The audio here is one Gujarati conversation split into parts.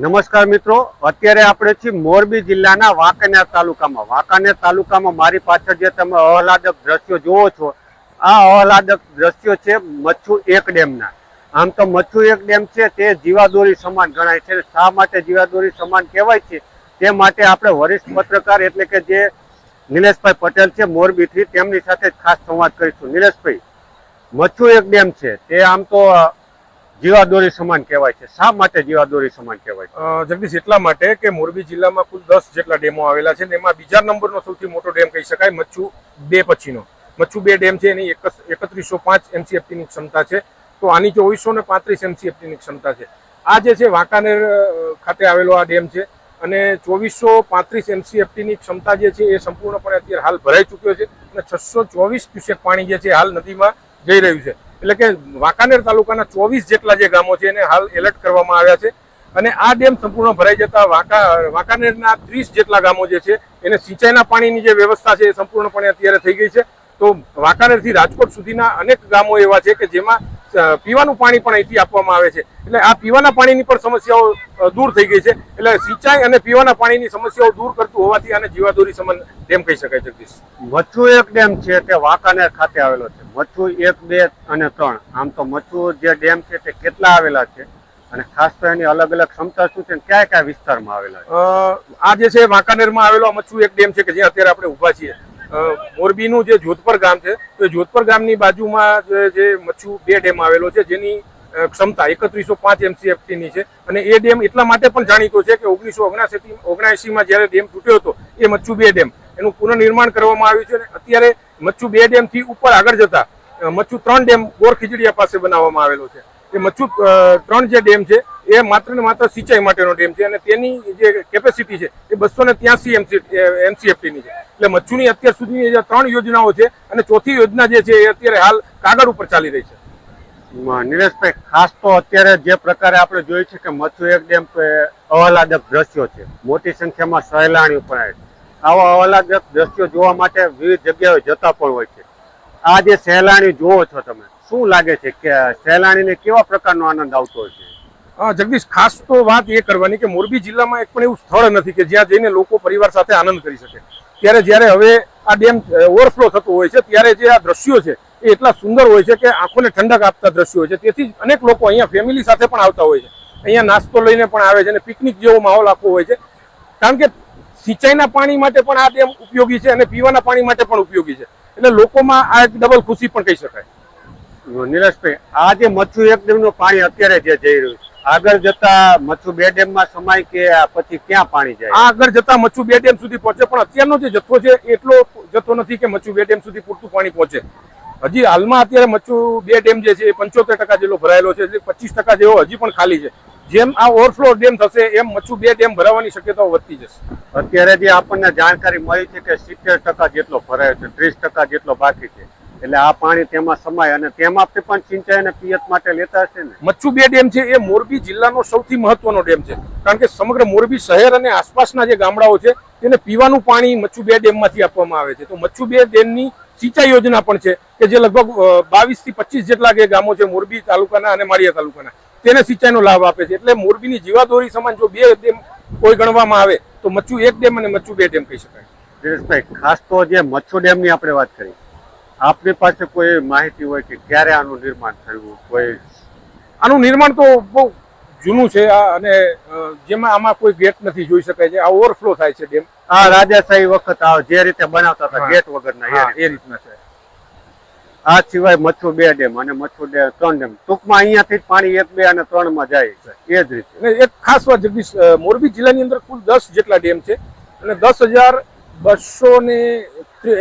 નમસ્કાર મિત્રો. અત્યારે આપણે છીએ મોરબી જિલ્લાના વાંકાનેર તાલુકામાં. વાંકાનેર તાલુકામાં મારી પાછળ જે તમે આહલાદક દ્રશ્યો જુઓ છો, આ આહલાદક દ્રશ્યો છે મચ્છુ એક ડેમના. આમ તો મચ્છુ એક ડેમ છે તે જીવાદોરી સમાન ગણાય છે. શા માટે જીવાદોરી સમાન કહેવાય છે? તે માટે આપણે વરિષ્ઠ પત્રકાર એટલે કે જે નિલેશભાઈ પટેલ છે મોરબીથી તેમની સાથે ખાસ સંવાદ કરીશું. નિલેશભાઈ, મચ્છુ એક ડેમ છે. તે આમ તો જીવાદોરી સમાન કહેવાય છે. શા માટે જીવાદોરી સમાન કહેવાય છે? જગદીશ, એટલા માટે કે મોરબી જિલ્લામાં કુલ દસ જેટલા ડેમો આવેલા છે એમાં બીજા નંબરનો સૌથી મોટો ડેમ કહી શકાય, મચ્છુ બે પછીનો. મચ્છુ બે ડેમ છે, એની એકત્રીસો પાંચ એમસીએફટીની ક્ષમતા છે. તો આની ચોવીસો ને પાંત્રીસ એમસીએફટીની ક્ષમતા છે. આ જે છે, વાંકાનેર ખાતે આવેલો આ ડેમ છે અને ચોવીસો પાંત્રીસ એમસીએફટીની ક્ષમતા જે છે, એ સંપૂર્ણપણે અત્યારે હાલ ભરાઈ ચૂક્યો છે અને છસો ચોવીસ ક્યુસેક પાણી જે છે, હાલ નદીમાં જઈ રહ્યું છે. એટલે કે વાંકાનેર તાલુકાના ચોવીસ જેટલા જે ગામો છે એને હાલ એલર્ટ કરવામાં આવ્યા છે. અને આ ડેમ સંપૂર્ણ ભરાઈ જતા વાંકા, વાંકાનેરના ત્રીસ જેટલા ગામો જે છે એને સિંચાઈના પાણીની જે વ્યવસ્થા છે એ સંપૂર્ણપણે અત્યારે થઈ ગઈ છે. તો વાંકાનેરથી રાજકોટ સુધીના અનેક ગામો એવા છે કે જેમાં પીવાનું પાણી પણ અહીંથી આપવામાં આવે છે. એટલે આ પીવાના પાણીની પણ સમસ્યાઓ દૂર થઈ ગઈ છે. એટલે સિંચાઈ અને પીવાના પાણીની સમસ્યાઓ દૂર કરતું હોવાથી આને જીવાદોરી સમાન ડેમ કહી શકાય જગદીશ. મચ્છુ એક ડેમ છે તે વાંકાનેર ખાતે આવેલો છે. મચ્છુ એક બે અને ત્રણ. આમ તો મચ્છુ જે ડેમ છે તે કેટલા આવેલા છે? અને ખાસ તો એની અલગ અલગ ક્ષમતા શું છે ક્યાં કયા વિસ્તારમાં આવેલા છે? આ જે છે વાંકાનેરમાં આવેલો મચ્છુ એક ડેમ છે કે જે અત્યારે આપણે ઊભા છીએ. મોરબીનું જે જોધપર ગામ છે, તો જોધપર ગામની બાજુમાં જે- મચ્છુ બે ડેમ આવેલો છે, જેની ક્ષમતા એકત્રીસો પાંચ એમસીએફટીની છે. અને એ ડેમ એટલા માટે પણ જાણીતો છે કે ઓગણીસો ઓગણસી ઓગણએંસીમાં જ્યારે ડેમ તૂટ્યો હતો, એ મચ્છુ બે ડેમ. એનું પુનર્નિર્માણ કરવામાં આવ્યું છે અને અત્યારે મચ્છુ બે ડેમથી ઉપર આગળ જતા મચ્છુ ત્રણ ડેમ ગોર ખીજડીયા પાસે બનાવવામાં આવેલો છે. એ મચ્છુ ત્રણ જે ડેમ છે એ માત્ર ને માત્ર સિંચાઈ માટેનો ડેમ છે અને તેની જે કેપેસિટી છે એ બસો ને ત્યાસી એમસીએફટીની છે. એટલે મચ્છુની અત્યાર સુધીની જે ત્રણ યોજનાઓ છે અને ચોથી યોજના જે છે એ અત્યારે હાલ કાગળ ઉપર ચાલી રહી છે. નિલેશભાઈ, ખાસ તો અત્યારે જે પ્રકારે આપણે જોઈએ છે કે મચ્છુ એક ડેમ એ દ્રશ્યો છે. મોટી સંખ્યામાં સહેલાણીઓ પણ આવે છે. આવા અહલાદક દ્રશ્યો જોવા માટે વિવિધ જગ્યાએ જતા પણ હોય છે. આ જે સહેલાણી જોવો છો તમે, શું લાગે છે કે સહેલાણીને કેવા પ્રકારનો આનંદ આવતો હોય છે? જગદીશ, ખાસ તો વાત એ કરવાની કે મોરબી જિલ્લામાં એક પણ એવું સ્થળ નથી કે જ્યાં જઈને લોકો પરિવાર સાથે આનંદ કરી શકે. ત્યારે જ્યારે હવે આ ડેમ ઓવરફ્લો થતો હોય છે, ત્યારે જે આ દ્રશ્યો છે, એ એટલા સુંદર હોય છે કે આંખોને ઠંડક આપતા દ્રશ્યો હોય છે. તેથી અનેક લોકો અહીંયા ફેમિલી સાથે પણ આવતા હોય છે. અહીંયા નાસ્તો લઈને પણ આવે છે અને પિકનિક જેવો માહોલ આખો હોય છે. કારણ કે સિંચાઈના પાણી માટે પણ આ ડેમ ઉપયોગી છે અને પીવાના પાણી માટે પણ ઉપયોગી છે. એટલે લોકોમાં આ એક ડબલ ખુશી પણ કહી શકાય. નિલેશભાઈ આ જે મચ્છુ એક ડેમનું પાણી અત્યારે જે જઈ રહ્યું છે આગળ જતા મચ્છુ બે ડેમમાં સમાય કે આ પછી ક્યાં પાણી જાય? આગળ જતા મચ્છુ બે ડેમ સુધી પહોંચે પણ અત્યારનો જે જથ્થો છે એટલો જથ્થો નથી કે મચ્છુ બે ડેમ સુધી પૂરતું પાણી પહોંચે. હજી હાલમાં અત્યારે મચ્છુ બે ડેમ જે છે એ પંચોતેર ટકા જેટલો ભરાયેલો છે એટલે પચીસ ટકા જેવો હજી પણ ખાલી છે. જેમ આ ઓવરફ્લો ડેમ થશે એમ મચ્છુ બે ડેમ ભરાવાની શક્યતાઓ વધતી જશે. અત્યારે જે આપણને જાણકારી મળી છે કે સિત્તેર ટકા જેટલો ભરાયો છે ત્રીસ ટકા જેટલો બાકી છે. એટલે આ પાણી તેમાં સમાય અને તેમાંથી પણ સિંચાઈ અને પિયત માટે લેતા હશે ને. મચ્છુ બે ડેમ છે એ મોરબી જિલ્લાનો સૌથી મહત્વનો ડેમ છે. કારણ કે સમગ્ર મોરબી શહેર અને આસપાસના જે ગામડાઓ છે તેને પીવાનું પાણી મચ્છુ બે ડેમમાંથી આપવામાં આવે છે. તો મચ્છુ બે ડેમની સિંચાઈ યોજના પણ છે કે જે લગભગ બાવીસથી પચીસ જેટલા જે ગામો છે મોરબી તાલુકાના અને માળિયા તાલુકાના તેને સિંચાઈનો લાભ આપે છે. એટલે મોરબીની જીવાદોરી સમાન જો બે ડેમ કોઈ ગણવામાં આવે તો મચ્છુ એક ડેમ અને મચ્છુ બે ડેમ કહી શકાય. દિનેશભાઈ ખાસ તો જે મચ્છુ ડેમની આપણે વાત કરી આપની પાસે કોઈ માહિતી હોય કે ક્યારે આનું નિર્માણ થયું કોઈ આનું નિર્માણ તો બહુ જૂનું છે અને જેમાં આમાં કોઈ ગેટ નથી જોઈ શકાય છે. આ ઓવરફ્લો થાય છે ડેમ. આ રાજાશાહી વખત આ જે રીતે બનાવતા હતા ગેટ વગરના એ રીતના છે. આ સિવાય મચ્છુ બે ડેમ અને મચ્છુ ડેમ ત્રણ ડેમ. ટૂંકમાં અહીંયાથી પાણી એક બે અને ત્રણમાં જાય છે. એ જ રીતે. એક ખાસ વાત જગદીશ મોરબી જિલ્લાની અંદર કુલ દસ જેટલા ડેમ છે અને દસ હજાર બસો ને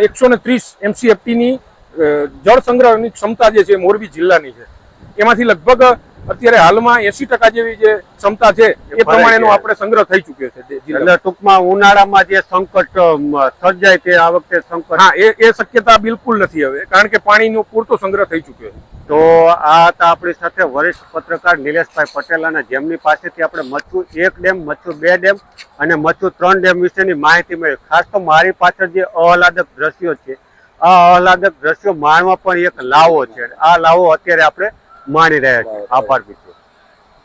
એકસો ને ત્રીસ એમસીએફટીની જળ સંગ્રહની ક્ષમતા જે છે મોરબી જિલ્લાની છે. એમાંથી લગભગ અત્યારે હાલમાં એસી ટકા જેવી જે ક્ષમતા છે એ પ્રમાણેનો આપણે સંગ્રહ થઈ ચૂક્યો છે એટલે ટૂંકમાં ઉનાળામાં જે સંકટ સર્જાય તે આ વખતે સંકટ. હા એ એ શક્યતા બિલકુલ નથી હવે કારણ કે પાણીનો પૂરતો સંગ્રહ થઈ ચૂક્યો છે. તો આ હતા આપણી સાથે વરિષ્ઠ પત્રકાર નિલેશભાઈ પટેલ અને જેમની પાસેથી આપણે મચ્છુ એક ડેમ મચ્છુ બે ડેમ અને મચ્છુ ત્રણ ડેમ વિશેની માહિતી મળી. ખાસ તો મારી પાછળ જે અહલાદક દ્રશ્યો છે આ અહલાદક દ્રશ્યો માણવા પણ એક લાવો છે. આ લાવો અત્યારે આપણે માણી રહ્યા છે. આભાર